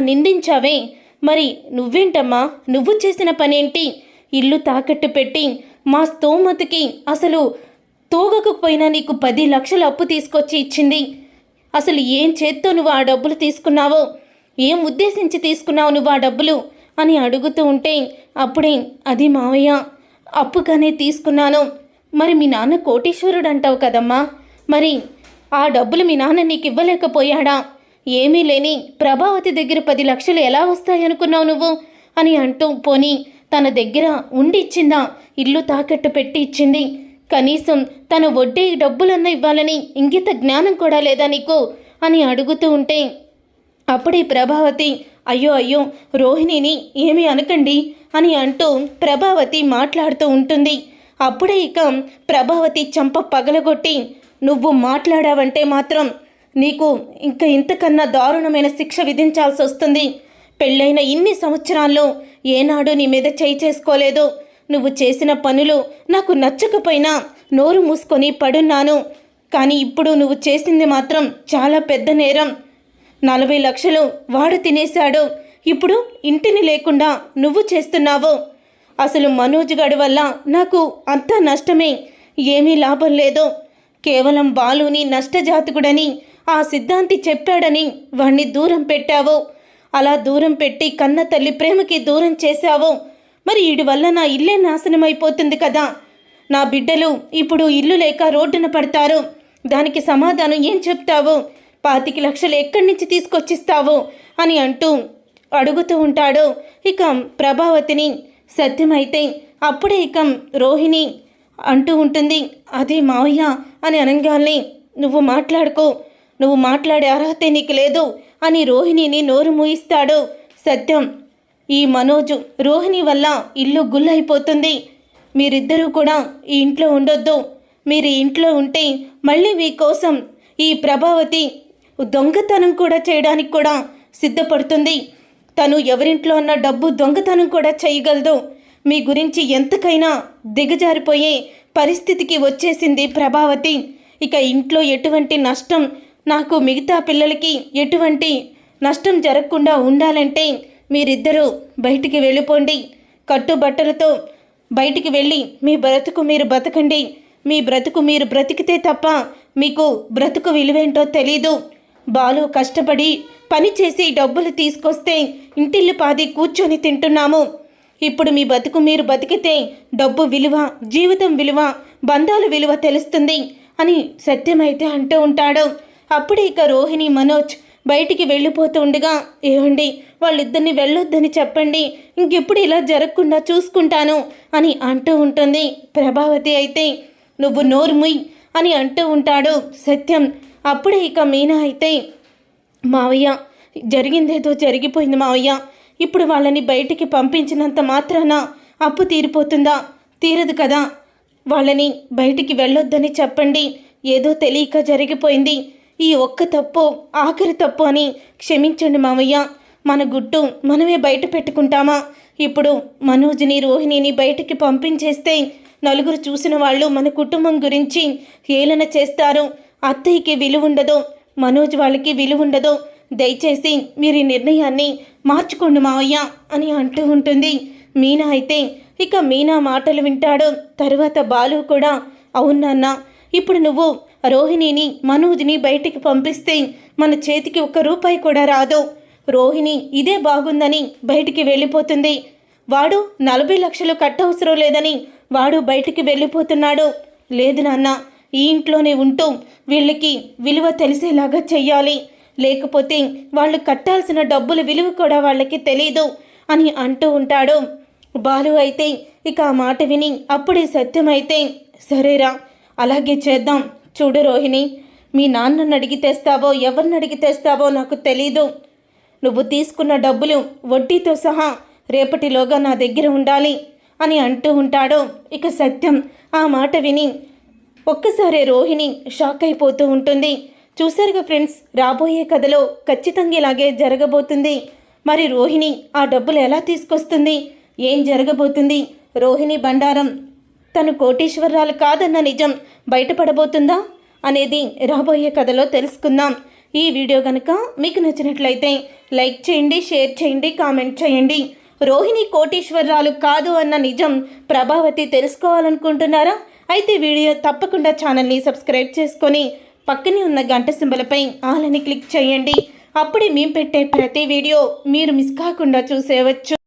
నిందించావే. మరి నువ్వేంటమ్మా? నువ్వు చేసిన పనేంటి? ఇల్లు తాకట్టు పెట్టి మా స్తోమతికి అసలు తోగకపోయినా నీకు పది లక్షలు అప్పు తీసుకొచ్చి ఇచ్చింది. అసలు ఏం చేత్తో నువ్వు ఆ డబ్బులు తీసుకున్నావో? ఏం ఉద్దేశించి తీసుకున్నావు నువ్వు ఆ డబ్బులు? అని అడుగుతూ ఉంటే అప్పుడే అది మావయ్య అప్పుగానే తీసుకున్నాను. మరి మీ నాన్న కోటీశ్వరుడు అంటావు కదమ్మా. మరి ఆ డబ్బులు మీ నాన్న నీకు ఇవ్వలేకపోయాడా ఏమీ లేని ప్రభావతి దగ్గర పది లక్షలు ఎలా వస్తాయనుకున్నావు నువ్వు? అని అంటూ పోని తన దగ్గర ఉండి ఇచ్చిందా? ఇల్లు తాకట్టు పెట్టి ఇచ్చింది. కనీసం తన వడ్డీ డబ్బులన్నా ఇవ్వాలని ఇంగిత జ్ఞానం కూడా లేదా నీకు? అని అడుగుతూ ఉంటే అప్పుడే ప్రభావతి అయ్యో అయ్యో రోహిణిని ఏమీ అనకండి అని అంటూ ప్రభావతి మాట్లాడుతూ ఉంటుంది. అప్పుడే ఇక ప్రభావతి చంప పగలగొట్టి నువ్వు మాట్లాడావంటే మాత్రం నీకు ఇంకా ఇంతకన్నా దారుణమైన శిక్ష విధించాల్సి వస్తుంది. పెళ్ళైన ఇన్ని సంవత్సరాల్లో ఏనాడు నీ మీద చేయి చేసుకోలేదు. నువ్వు చేసిన పనులు నాకు నచ్చకపోయినా నోరు మూసుకొని పడున్నాను. కానీ ఇప్పుడు నువ్వు చేసింది మాత్రం చాలా పెద్ద నేరం. నలభై లక్షలు వాడు తినేశాడు. ఇప్పుడు ఇంటిని లేకుండా నువ్వు చేస్తున్నావు. అసలు మనోజ్ గడి వల్ల నాకు అంతా నష్టమే ఏమీ లాభం లేదు. కేవలం బాలుని నష్టజాతకుడని ఆ సిద్ధాంతి చెప్పాడని వాణ్ణి దూరం పెట్టావు. అలా దూరం పెట్టి కన్న తల్లి ప్రేమకి దూరం చేశావు. మరి వీడి వల్ల నా ఇల్లే నాశనం అయిపోతుంది కదా. నా బిడ్డలు ఇప్పుడు ఇల్లు లేక రోడ్డున పడతారు. దానికి సమాధానం ఏం చెప్తావు? పాతికి లక్షలు ఎక్కడి నుంచి తీసుకొచ్చిస్తావు? అని అంటూ అడుగుతూ ఉంటాడు. ఇక ప్రభావతిని సత్యమైతే అప్పుడే ఇక రోహిణి అంటూ ఉంటుంది. అదే మావయ్య అని అనగానే నువ్వు మాట్లాడుకో. నువ్వు మాట్లాడే అర్హత నీకు లేదు అని రోహిణిని నోరు మూయిస్తాడు. సత్యం ఈ మనోజు రోహిణి వల్ల ఇల్లు గుల్లైపోతుంది. మీరిద్దరూ కూడా ఈ ఇంట్లో ఉండొద్దు. మీరు ఇంట్లో ఉంటే మళ్ళీ మీకోసం ఈ ప్రభావతి దొంగతనం కూడా చేయడానికి కూడా సిద్ధపడుతుంది. తను ఎవరింట్లో ఉన్న డబ్బు దొంగతనం కూడా చేయగలదు. మీ గురించి ఎంతకైనా దిగజారిపోయే పరిస్థితికి వచ్చేసింది ప్రభావతి. ఇక ఇంట్లో ఎటువంటి నష్టం నాకు మిగతా పిల్లలకి ఎటువంటి నష్టం జరగకుండా ఉండాలంటే మీరిద్దరూ బయటికి వెళ్ళిపోండి. కట్టుబట్టలతో బయటికి వెళ్ళి మీ బ్రతుకు మీరు బతకండి మీ బ్రతుకు మీరు బ్రతికితే తప్ప మీకు బ్రతుకు విలువేంటో తెలీదు. బాలు కష్టపడి పని చేసి డబ్బులు తీసుకొస్తే ఇంటిల్లి పాది కూర్చొని తింటున్నాము. ఇప్పుడు మీ బతుకు మీరు బతికితే డబ్బు విలువ జీవితం విలువ బంధాల విలువ తెలుస్తుంది అని సత్యమైతే అంటూ ఉంటాడు. అప్పుడే ఇక రోహిణి మనోజ్ బయటికి వెళ్ళిపోతుండగా ఏవండి ఏమండి వాళ్ళిద్దరిని వెళ్ళొద్దని చెప్పండి. ఇంకెప్పుడు ఇలా జరగకుండా చూసుకుంటాను అని అంటూ ఉంటుంది. ప్రభావతి అయితే నువ్వు నోరు ముయ్ అని అంటూ ఉంటాడు సత్యం. అప్పుడే ఇక మీనా అయితే మావయ్య జరిగిందేదో జరిగిపోయింది మావయ్య. ఇప్పుడు వాళ్ళని బయటికి పంపించినంత మాత్రాన అప్పు తీరిపోతుందా? తీరదు కదా. వాళ్ళని బయటికి వెళ్ళొద్దని చెప్పండి. ఏదో తెలియక జరిగిపోయింది. ఈ ఒక్క తప్పు ఆఖరి తప్పు అని క్షమించండి మావయ్య. మన గుట్టు మనమే బయట పెట్టుకుంటామా? ఇప్పుడు మనోజ్ని రోహిణిని బయటికి పంపించేస్తే నలుగురు చూసిన వాళ్ళు మన కుటుంబం గురించి ఏలన చేస్తారు. అత్తయ్యకి విలువ ఉండదు మనోజ్ వాళ్ళకి విలువ ఉండదు. దయచేసి మీరు ఈ నిర్ణయాన్ని మార్చుకోండి మావయ్య అని అంటూ ఉంటుంది. మీనా అయితే ఇక మీనా మాటలు వింటాడు. తర్వాత బాలు కూడా అవునన్నా ఇప్పుడు నువ్వు రోహిణిని మనోజ్ని బయటికి పంపిస్తే మన చేతికి ఒక్క రూపాయి కూడా రాదు. రోహిణి ఇదే బాగుందని బయటికి వెళ్ళిపోతుంది. వాడు నలభై లక్షలు కట్టవసరం లేదని వాడు బయటికి వెళ్ళిపోతున్నాడు. లేదు నాన్న ఈ ఇంట్లోనే ఉంటూ వీళ్ళకి విలువ తెలిసేలాగా చెయ్యాలి. లేకపోతే వాళ్ళు కట్టాల్సిన డబ్బుల విలువ కూడా వాళ్ళకి తెలీదు అని అంటూ ఉంటాడు. బాలు అయితే ఇక ఆ మాట విని అప్పుడే సత్యమైతే సరేరా అలాగే చేద్దాం. చూడు రోహిణి మీ నాన్నని అడిగి తెస్తావో ఎవరిని అడిగి తెస్తావో నాకు తెలీదు. నువ్వు తీసుకున్న డబ్బులు వడ్డీతో సహా రేపటిలోగా నా దగ్గర ఉండాలి అని అంటూ ఉంటాడు. ఇక సత్యం ఆ మాట విని ఒక్కసారి రోహిణి షాక్ అయిపోతూ ఉంటుంది. చూశారుగా ఫ్రెండ్స్ రాబోయే కథలో ఖచ్చితంగా ఇలాగే జరగబోతుంది. మరి రోహిణి ఆ డబ్బులు ఎలా తీసుకొస్తుంది? ఏం జరగబోతుంది? రోహిణి బండారం తను కోటీశ్వరరాలు కాదన్న నిజం బయటపడబోతుందా అనేది రాబోయే కథలో తెలుసుకుందాం. ఈ వీడియో కనుక మీకు నచ్చినట్లయితే లైక్ చేయండి షేర్ చేయండి కామెంట్ చేయండి. రోహిణి కోటీశ్వరరాలు కాదు అన్న నిజం ప్రభావతి తెలుసుకోవాలనుకుంటున్నారా? అయితే వీడియో తప్పకుండా ఛానల్ని సబ్స్క్రైబ్ చేసుకొని పక్కనే ఉన్న గంట సింబలపై ఆలని క్లిక్ చేయండి. అప్పుడే మేము పెట్టే ప్రతి వీడియో మీరు మిస్ కాకుండా చూసేవచ్చు